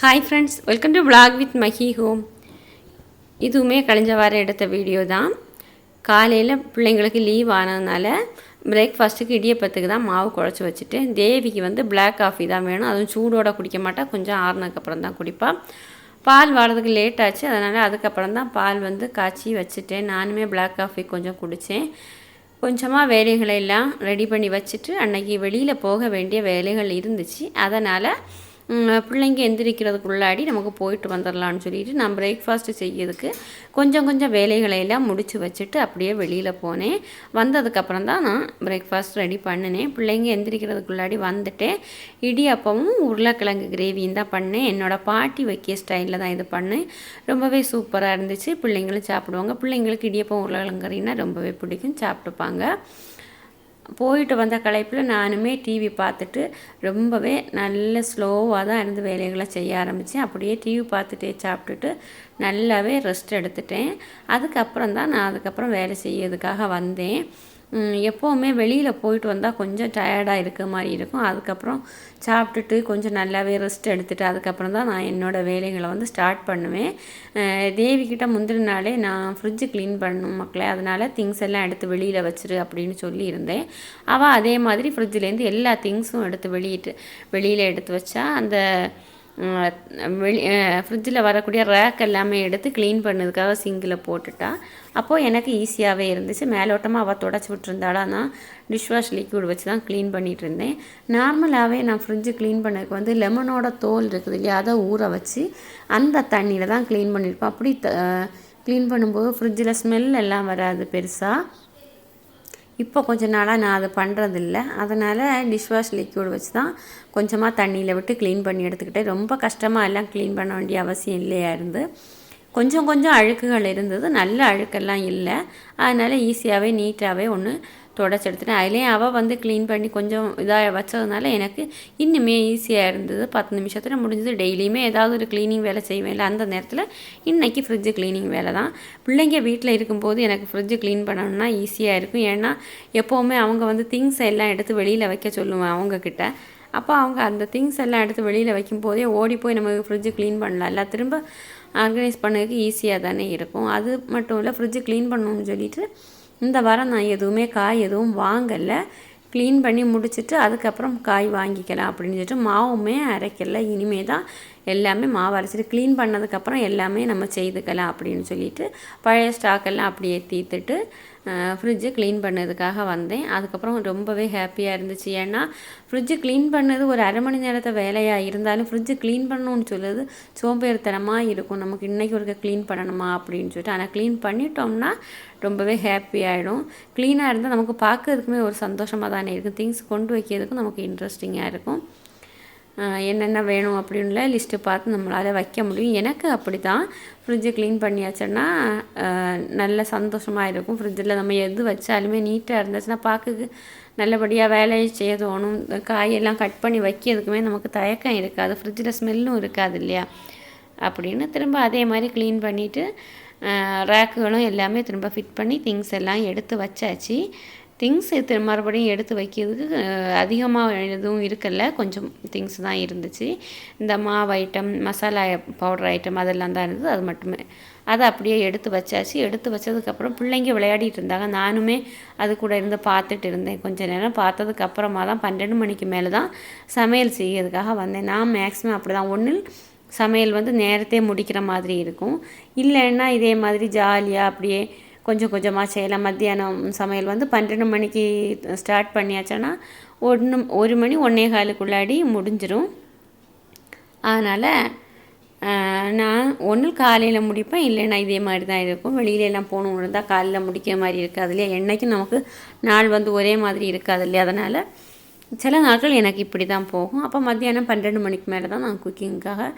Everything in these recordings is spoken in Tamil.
Hi friends welcome to vlog with Mahi home இதுவுமே கழிஞ்ச வாரம் எடுத்த வீடியோ தான். காலையில் பிள்ளைங்களுக்கு லீவ் ஆனதுனால பிரேக்ஃபாஸ்ட்டுக்கு இடியப்பத்துக்கு தான் மாவு குழச்சி வச்சுட்டு தேவிக்கு வந்து பிளாக் காஃபி தான் வேணும். அதுவும் சூடோடு குடிக்க மாட்டா கொஞ்சம் ஆறுனதுக்கப்புறம் தான் குடிப்பாள் பால் வாரதுக்கு லேட் ஆச்சு அதனால் அதுக்கப்புறம் தான் பால் வந்து காய்ச்சி வச்சுட்டேன். நானுமே பிளாக் காஃபி கொஞ்சம் குடித்தேன் கொஞ்சமாக வேலைகளை எல்லாம் ரெடி பண்ணி வச்சுட்டு அன்னைக்கு வெளியில் போக வேண்டிய வேலைகள் இருந்துச்சு. அதனால் பிள்ளைங்க எந்திரிக்கிறதுக்குள்ளாடி நமக்கு போயிட்டு வந்துடலான்னு சொல்லிட்டு நான் பிரேக்ஃபாஸ்ட்டு செய்யறதுக்கு கொஞ்சம் கொஞ்சம் வேலைகளை எல்லாம் முடித்து வச்சுட்டு அப்படியே வெளியில் போனேன். வந்ததுக்கப்புறம் தான் நான் பிரேக்ஃபாஸ்ட் ரெடி பண்ணினேன். பிள்ளைங்க எந்திரிக்கிறதுக்குள்ளாடி வந்துட்டேன். இடியாப்பமும் உருளைக்கிழங்கு கிரேவியும் தான் பண்ணேன். என்னோடய பாட்டி வைக்கிய ஸ்டைலில் தான் இது பண்ணேன். ரொம்பவே சூப்பராக இருந்துச்சு. பிள்ளைங்களும் சாப்பிடுவாங்க. பிள்ளைங்களுக்கு இடியப்பம் உருளைக்கிழங்கு கறினா ரொம்பவே பிடிக்கும். சாப்பிட்டுப்பாங்க. போயிட்டு வந்த களைப்பில் நானுமே டிவி பார்த்துட்டு ரொம்பவே நல்ல ஸ்லோவாக தான் இருந்து வேலைகளை செய்ய ஆரம்பித்தேன் அப்படியே டிவி பார்த்துட்டே சாப்பிட்டுட்டு நல்லாவே ரெஸ்ட் எடுத்துட்டேன். அதுக்கப்புறம் தான் நான் அதுக்கப்புறம் வேலை செய்யறதுக்காக வந்தேன். எப்போவுமே வெளியில் போயிட்டு வந்தால் கொஞ்சம் டயர்டாக இருக்க மாதிரி இருக்கும். அதுக்கப்புறம் சாப்பிட்டுட்டு கொஞ்சம் நல்லாவே ரெஸ்ட் எடுத்துகிட்டு அதுக்கப்புறம் தான் நான் என்னோடய வேலைகளை வந்து ஸ்டார்ட் பண்ணுவேன். தேவிக்கிட்ட முந்தின நாளே நான் ஃப்ரிட்ஜு க்ளீன் பண்ணணும் மக்களே. அதனால் திங்ஸ் எல்லாம் எடுத்து வெளியில் வச்சிரு அப்படின்னு சொல்லியிருந்தேன். அவள் அதே மாதிரி ஃப்ரிட்ஜிலேருந்து எல்லா திங்ஸும் எடுத்து வெளியிட்டு வெளியில் எடுத்து வச்சா அந்த வெளி ஃப்ரிட்ஜில் வரக்கூடிய ரேக் எல்லாமே எடுத்து க்ளீன் பண்ணதுக்காக சிங்கில் போட்டுட்டா. அப்போது எனக்கு ஈஸியாகவே இருந்துச்சு. மேலோட்டமாக அவள் தொடச்சி விட்டுருந்தாளா நான் டிஷ் வாஷ் லிக்விட் வச்சு தான் க்ளீன் பண்ணிகிட்டு இருந்தேன் நார்மலாகவே நான் ஃப்ரிட்ஜு க்ளீன் பண்ணதுக்கு வந்து லெமனோட தோல் இருக்குது இல்லையா அதை ஊற வச்சு அந்த தண்ணியில் தான் க்ளீன் பண்ணியிருப்பேன். அப்படி க்ளீன் பண்ணும்போது ஃப்ரிட்ஜில் ஸ்மெல் எல்லாம் வராது பெருசாக இப்போ கொஞ்ச நாளாக நான் அதை பண்ணுறதில்ல அதனால் டிஷ்வாஷ் லிக்யூட் வச்சு தான் கொஞ்சமாக தண்ணியில் விட்டு க்ளீன் பண்ணி எடுத்துக்கிட்டேன். ரொம்ப கஷ்டமாக எல்லாம் க்ளீன் பண்ண வேண்டிய அவசியம் இல்லையா இருந்து. கொஞ்சம் கொஞ்சம் அழுக்குகள் இருந்தது. நல்ல அழுக்கெல்லாம் இல்லை. அதனால் ஈஸியாகவே நீட்டாகவே ஒன்று தொடச்சி எடுத்துட்டேன். அதுலேயும் அவள் வந்து க்ளீன் பண்ணி கொஞ்சம் இதாக வச்சதுனால எனக்கு இன்னுமே ஈஸியாக இருந்தது. பத்து நிமிஷத்தில் முடிஞ்சது. டெய்லியுமே ஏதாவது ஒரு க்ளீனிங் வேலை செய்வேன்ல அந்த நேரத்தில் இன்றைக்கி ஃப்ரிட்ஜு க்ளீனிங் வேலை தான். பிள்ளைங்க வீட்டில் இருக்கும்போது எனக்கு ஃப்ரிட்ஜு க்ளீன் பண்ணணும்னா ஈஸியாக இருக்கும். ஏன்னா எப்போவுமே அவங்க வந்து திங்ஸ் எல்லாம் எடுத்து வெளியில் வைக்க சொல்லுவேன் அவங்கக்கிட்ட அப்போ அவங்க அந்த திங்ஸ் எல்லாம் எடுத்து வெளியில் வைக்கும் போதே ஓடி போய் நம்ம ஃப்ரிட்ஜு க்ளீன் பண்ணலாம்ல திரும்ப ஆர்கனைஸ் பண்ணதுக்கு ஈஸியாக தானே இருக்கும். அது மட்டும் இல்லை ஃப்ரிட்ஜு க்ளீன் பண்ணணும்னு சொல்லிட்டு இந்த வாரம் நான் எதுவுமே காய் எதுவும் வாங்கலை. க்ளீன் பண்ணி முடிச்சுட்டு அதுக்கப்புறம் காய் வாங்கிக்கலாம் அப்படின்னு சொல்லிட்டு மாவுமே அரைக்கல. இனிமே தான் எல்லாமே மாவு அரைச்சிட்டு க்ளீன் பண்ணதுக்கப்புறம் எல்லாமே நம்ம செய்துக்கலாம் அப்படின்னு சொல்லிட்டு பழைய ஸ்டாக்கெல்லாம் அப்படியே தீர்த்துட்டு ஃப்ரிட்ஜு க்ளீன் பண்ணதுக்காக வந்தேன். அதுக்கப்புறம் ரொம்பவே ஹாப்பியாக இருந்துச்சு. ஏன்னா ஃப்ரிட்ஜு க்ளீன் பண்ணது ஒரு அரை மணி நேரத்தை வேலையாக இருந்தாலும் ஃப்ரிட்ஜு க்ளீன் பண்ணணும்னு சொல்லுது சோம்பேறித்தனமாக இருக்கும். நமக்கு இன்றைக்கி ஒருக்க க்ளீன் பண்ணணுமா அப்படின்னு சொல்லிட்டு ஆனால் க்ளீன் பண்ணிட்டோம்னா ரொம்பவே ஹாப்பி ஆகிடும் க்ளீனாக இருந்தால் நமக்கு பார்க்கறதுக்குமே ஒரு சந்தோஷமாக தானே இருக்கும். திங்ஸ் கொண்டு வைக்கிறதுக்கும் நமக்கு இன்ட்ரெஸ்டிங்காக இருக்கும். என்னென்ன வேணும் அப்படின்ல லிஸ்ட்டு பார்த்து நம்மளால் வைக்க முடியும். எனக்கு அப்படி தான் ஃப்ரிட்ஜை க்ளீன் பண்ணியாச்சுன்னா நல்ல சந்தோஷமாக இருக்கும். ஃப்ரிட்ஜில் நம்ம எது வச்சாலுமே நீட்டாக இருந்துச்சுன்னா பார்க்க நல்லபடியாக வேலையை செய்ய தோணும். காயெல்லாம் கட் பண்ணி வைக்கிறதுக்குமே நமக்கு தயக்கம் இருக்காது. ஃப்ரிட்ஜில் ஸ்மெல்லும் இருக்காது இல்லையா? அப்படின்னு திரும்ப அதே மாதிரி க்ளீன் பண்ணிவிட்டு ரேக்குகளும் எல்லாமே திரும்ப ஃபிட் பண்ணி திங்ஸ் எல்லாம் எடுத்து வச்சாச்சு. திங்ஸ் திரு மறுபடியும் எடுத்து வைக்கிறதுக்கு அதிகமாக எதுவும் இருக்கல. கொஞ்சம் திங்ஸ் தான் இருந்துச்சு. இந்த மாவு ஐட்டம் மசாலா பவுடர் ஐட்டம் அதெல்லாம் தான் இருந்தது. அது மட்டுமே. அதை அப்படியே எடுத்து வச்சாச்சு. எடுத்து வச்சதுக்கப்புறம் பிள்ளைங்க விளையாடிட்டு இருந்தாங்க. நானுமே அது கூட இருந்து பார்த்துட்டு இருந்தேன். கொஞ்ச நேரம் பார்த்ததுக்கு அப்புறமா தான் பன்னெண்டு மணிக்கு மேலே தான் சமையல் செய்யறதுக்காக வந்தேன். நான் மேக்ஸிமம் அப்படி தான் ஒன்றில் சமையல் வந்து நேரத்தே முடிக்கிற மாதிரி இருக்கும். இல்லைன்னா இதே மாதிரி ஜாலியாக அப்படியே கொஞ்சம் கொஞ்சமாக செய்யலாம் மத்தியானம் சமையல் வந்து பன்னெண்டு மணிக்கு ஸ்டார்ட் பண்ணியாச்சுன்னா ஒன்று ஒரு மணி ஒன்றே காலுக்குள்ளாடி முடிஞ்சிடும் அதனால் நான் ஒன்று காலையில் முடிப்பேன் இல்லைன்னா இதே மாதிரி தான் இருக்கும். வெளியில எல்லாம் போகணும் இருந்தால் காலையில் முடிக்கிற மாதிரி இருக்காது இல்லையா? என்றைக்கும் நமக்கு நாள் வந்து ஒரே மாதிரி இருக்காது இல்லையா? அதனால் சில நாட்கள் எனக்கு இப்படி தான் போகும். அப்போ மத்தியானம் பன்னெண்டு மணிக்கு மேலே தான் நான் குக்கிங்காக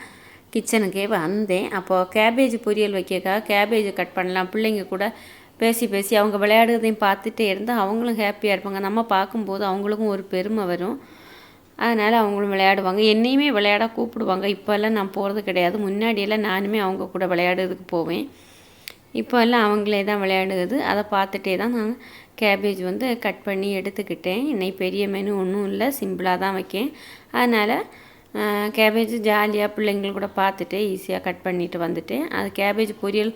கிச்சனுக்கே வந்தேன். அப்போது கேபேஜ் பொரியல் வைக்கக்கா கேபேஜ் கட் பண்ணலாம். பிள்ளைங்க கூட பேசி பேசி அவங்க விளையாடுறதையும் பார்த்துட்டே இருந்தால் அவங்களும் ஹாப்பியாக இருப்பாங்க. நம்ம பார்க்கும்போது அவங்களுக்கும் ஒரு பெருமை வரும். அதனால் அவங்களும் விளையாடுவாங்க. என்னையுமே விளையாட கூப்பிடுவாங்க. இப்போல்லாம் நான் போகிறது கிடையாது. முன்னாடியெல்லாம் நானுமே அவங்க கூட விளையாடுறதுக்கு போவேன். இப்போ எல்லாம் அவங்களே தான் விளையாடுது அதை பார்த்துட்டே தான் நான் கேபேஜ் வந்து கட் பண்ணி எடுத்துக்கிட்டேன். இன்னைக்கு பெரிய மெனு ஒன்றும் இல்லை. சிம்பிளாக தான் வைக்கேன். அதனால் கேபேஜ் ஜாலியாக பிள்ளைங்கள் கூட பார்த்துட்டு ஈஸியாக கட் பண்ணிட்டு வந்துட்டேன் அது கேபேஜ் பொரியல்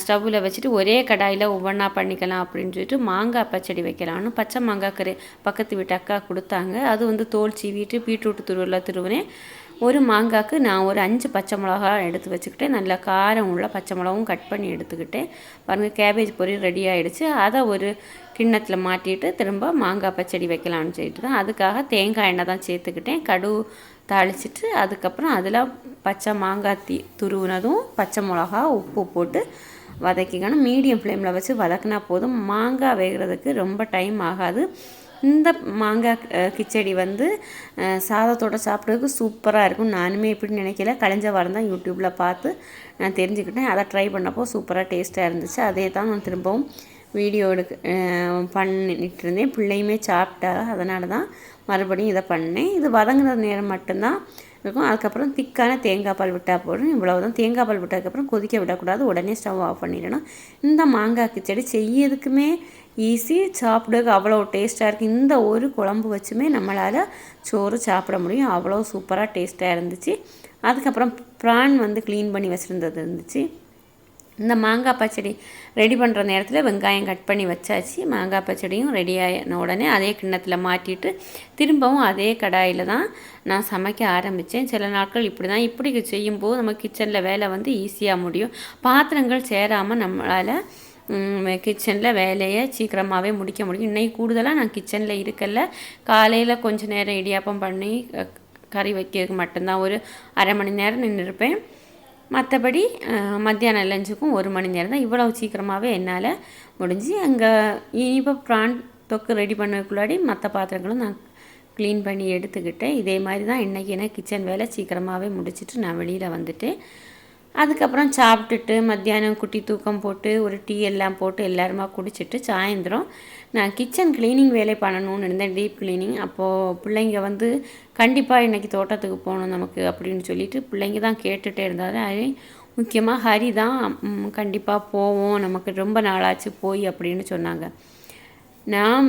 ஸ்டவ்வில் வச்சுட்டு ஒரே கடாயில் ஒவ்வொன்றா பண்ணிக்கலாம் அப்படின்னு சொல்லிட்டு மாங்காய் பச்சடி வைக்கலாம்னு பச்சை மாங்காய் கரு பக்கத்து வீட்டு அக்கா கொடுத்தாங்க. அது வந்து தோல் சீவிட்டு பீட்ரூட் துருவில் துருவினேன் ஒரு மாங்காய்க்கு நான் ஒரு அஞ்சு பச்சை மிளகா எடுத்து வச்சுக்கிட்டேன் நல்லா காரம் உள்ள பச்சை மிளகாவும் கட் பண்ணி எடுத்துக்கிட்டேன். பாருங்கள் கேபேஜ் பொரியல் ரெடி ஆகிடுச்சு அதை ஒரு கிண்ணத்தில் மாட்டிட்டு திரும்ப மாங்காய் பச்சடி வைக்கலாம்னு சொல்லிட்டு தான் அதுக்காக தேங்காய் எண்ணெய் தான் சேர்த்துக்கிட்டேன். கடு தாளிச்சிட்டு அதுக்கப்புறம் அதில் பச்சை மாங்காய் தீ துருவினதும் பச்சை மிளகா உப்பு போட்டு வதக்கிக்கணும். மீடியம் ஃப்ளேமில் வச்சு வதக்கினா போதும். மாங்காய் வேகிறதுக்கு ரொம்ப டைம் ஆகாது. இந்த மாங்காய் கிச்சடி வந்து சாதத்தோடு சாப்பிட்றதுக்கு சூப்பராக இருக்கும். நானுமே இப்படி நினைக்கல. கழிஞ்ச வாரம் தான் யூடியூப்பில் பார்த்து நான் தெரிஞ்சுக்கிட்டேன். அதை ட்ரை பண்ணப்போ சூப்பராக டேஸ்ட்டாக இருந்துச்சு. அதே தான் நான் திரும்பவும் வீடியோ எடுக்க பண்ணிட்டு இருந்தேன் பிள்ளையுமே சாப்பிட்டா அதனால தான் மறுபடியும் இதை பண்ணேன். இது வதங்குற நேரம் மட்டும்தான் இருக்கும். அதுக்கப்புறம் திக்கான தேங்காய் பால் விட்டால் போதும். இவ்வளோ தான் தேங்காய் பால் விட்டதுக்கப்புறம் கொதிக்க விடக்கூடாது. உடனே ஸ்டவ் ஆஃப் பண்ணிடணும். இந்த மாங்காய் கிச்சடி செய்யறதுக்குமே ஈஸி. சாப்பிடுறதுக்கு அவ்வளோ டேஸ்ட்டாக இருக்குது இந்த ஒரு குழம்பு வச்சுமே நம்மளால் சோறு சாப்பிட முடியும். அவ்வளோ சூப்பராக டேஸ்ட்டாக இருந்துச்சு. அதுக்கப்புறம் ப்ரான் வந்து க்ளீன் பண்ணி வச்சுருந்தது இருந்துச்சு. இந்த மாங்காய் பச்சடி ரெடி பண்ணுற நேரத்தில் வெங்காயம் கட் பண்ணி வச்சாச்சு. மாங்காய் பச்சடியும் ரெடி ஆன உடனே அதே கிண்ணத்தில் மாட்டிட்டு திரும்பவும் அதே கடாயில் தான் நான் சமைக்க ஆரம்பித்தேன் சில நாட்கள் இப்படி தான் இப்படி செய்யும்போது நம்ம கிச்சனில் வேலை வந்து ஈஸியாக முடியும். பாத்திரங்கள் சேராமல் நம்மளால் கிச்சனில் வேலையை சீக்கிரமாகவே முடிக்க முடியும். இன்றைக்கி கூடுதலாக நான் கிச்சனில் இருக்கல. காலையில் கொஞ்சம் நேரம் இடியாப்பம் பண்ணி கறி வைக்கிறதுக்கு மட்டும்தான். ஒரு அரை மணி நேரம் நின்று இருப்பேன் மற்றபடி மத்தியானம் லஞ்சுக்கும் ஒரு மணி நேரம் தான் இவ்வளோ சீக்கிரமாகவே என்னால் முடிஞ்சு அங்கே இனிப்போ ப்ரான் தொக்கு ரெடி பண்ணக்குள்ளாடி மற்ற பாத்திரங்களும் நான் க்ளீன் பண்ணி எடுத்துக்கிட்டேன். இதே மாதிரி தான் இன்றைக்கி என்ன கிச்சன் வேலை சீக்கிரமாகவே முடிச்சுட்டு நான் வெளியில் வந்துட்டேன். அதுக்கப்புறம் சாப்பிட்டுட்டு மத்தியானம் குட்டி தூக்கம் போட்டு ஒரு டீ எல்லாம் போட்டு எல்லாருமா குடிச்சிட்டு சாயந்தரம் நான் கிச்சன் க்ளீனிங் வேலை பண்ணணும்னு இருந்தேன் டீப் க்ளீனிங் அப்போது பிள்ளைங்க வந்து கண்டிப்பாக இன்றைக்கி தோட்டத்துக்கு போகணும் நமக்கு அப்படின்னு சொல்லிட்டு பிள்ளைங்க தான் கேட்டுகிட்டே இருந்தாரு அது முக்கியமாக ஹரி தான் கண்டிப்பாக போவோம் நமக்கு ரொம்ப நாளாச்சு போய் அப்படின்னு சொன்னாங்க. நான்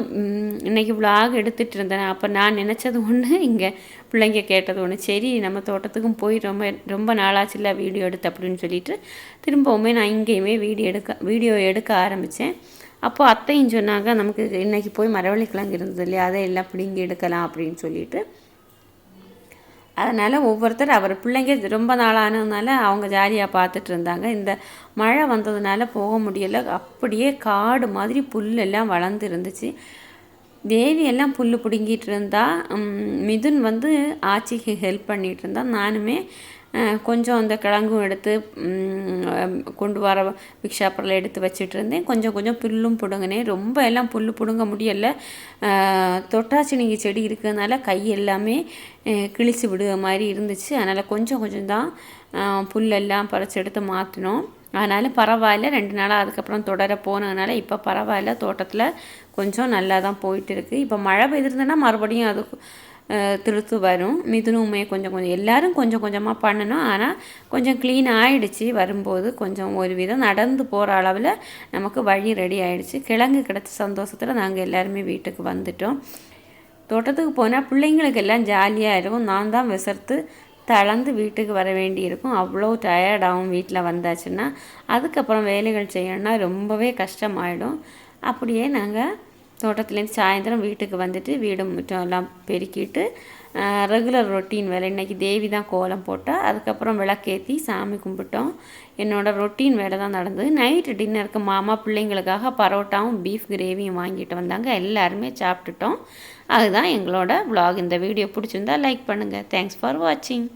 இன்றைக்கி விலாக் எடுத்துகிட்டு இருந்தேன். அப்போ நான் நினச்சது ஒன்று இங்கே பிள்ளைங்க கேட்டது ஒன்று சரி நம்ம தோட்டத்துக்கும் போய் ரொம்ப ரொம்ப நாளாச்சு இல்லை வீடியோ எடுத்து அப்படின்னு சொல்லிட்டு திரும்பவுமே நான் இங்கேயுமே வீடியோ எடுக்க வீடியோ எடுக்க ஆரம்பித்தேன் அப்போது அத்தையும் சொன்னாங்க நமக்கு இன்றைக்கி போய் மரவள்ளிக்கிழங்கு இருந்தது இல்லையா? அதை எல்லாம் பிடிங்கி எடுக்கலாம் அப்படின்னு சொல்லிட்டு. அதனால் ஒவ்வொருத்தர் அவர் பிள்ளைங்க ரொம்ப நாளானதுனால அவங்க ஜாலியாக பார்த்துட்டு இருந்தாங்க. இந்த மழை வந்ததுனால போக முடியலை. அப்படியே காடு மாதிரி புல்லெல்லாம் வளர்ந்து இருந்துச்சு. தேவி எல்லாம் புல் பிடுங்கிட்டு இருந்தா மிதுன் வந்து ஆட்சிக்கு ஹெல்ப் பண்ணிகிட்டு இருந்தா நானுமே கொஞ்சம் அந்த கிழங்கும் எடுத்து கொண்டு வர பிக் ஷாப்பரில் எடுத்து வச்சுட்டு இருந்தேன் கொஞ்சம் கொஞ்சம் புல்லும் பிடுங்கினேன். ரொம்ப எல்லாம் புல் பிடுங்க முடியலை. தொட்டாச்சினிங்கி செடி இருக்கிறதுனால கை எல்லாமே கிழிச்சு விடுற மாதிரி இருந்துச்சு. அதனால் கொஞ்சம் கொஞ்சம் தான் புல்லெல்லாம் பறிச்சு எடுத்து மாற்றினோம் அதனால் பரவாயில்ல. ரெண்டு நாளாக அதுக்கப்புறம் தொடர போனதுனால இப்போ பரவாயில்ல. தோட்டத்தில் கொஞ்சம் நல்லா தான் போயிட்டு இருக்குது இப்போ மழை பெய்திருந்தேன்னா மறுபடியும் அது திருத்து வரும். மிதுனுமே கொஞ்சம் கொஞ்சம் எல்லோரும் கொஞ்சம் கொஞ்சமாக பண்ணணும். ஆனால் கொஞ்சம் க்ளீன் ஆகிடுச்சு வரும்போது கொஞ்சம் ஒரு விதம் நடந்து போகிற அளவில் நமக்கு வழி ரெடி ஆகிடுச்சு கிழங்கு கிடச்ச சந்தோஷத்தில் நாங்கள் எல்லாருமே வீட்டுக்கு வந்துட்டோம். தோட்டத்துக்கு போனால் பிள்ளைங்களுக்கு எல்லாம் ஜாலியாக இருக்கும். நான் தான் விசர்த்து தளர்ந்து வீட்டுக்கு வர வேண்டியிருக்கும். அவ்வளோ டயர்டாகும் வீட்டில் வந்தாச்சுன்னா அதுக்கப்புறம் வேலைகள் செய்யணும்னா ரொம்பவே கஷ்டமாயிடும். அப்படியே நாங்கள் தோட்டத்துலேருந்து சாயந்தரம் வீட்டுக்கு வந்துட்டு வீடு முற்றம் எல்லாம் பெருக்கிட்டு ரெகுலர் ரொட்டீன் வேலை. இன்றைக்கி தேவி தான் கோலம் போட்டால் அதுக்கப்புறம் விளக்கேற்றி சாமி கும்பிட்டோம். என்னோடய ரொட்டீன் வேலை தான் நடந்தது. நைட்டு டின்னருக்கு மாமா பிள்ளைங்களுக்காக பரோட்டாவும் பீஃப் கிரேவியும் வாங்கிட்டு வந்தாங்க. எல்லாருமே சாப்பிட்டுட்டோம். அதுதான் எங்களோட விலாக் இந்த வீடியோ பிடிச்சிருந்தா லைக் பண்ணுங்கள் தேங்க்ஸ் ஃபார் வாட்சிங்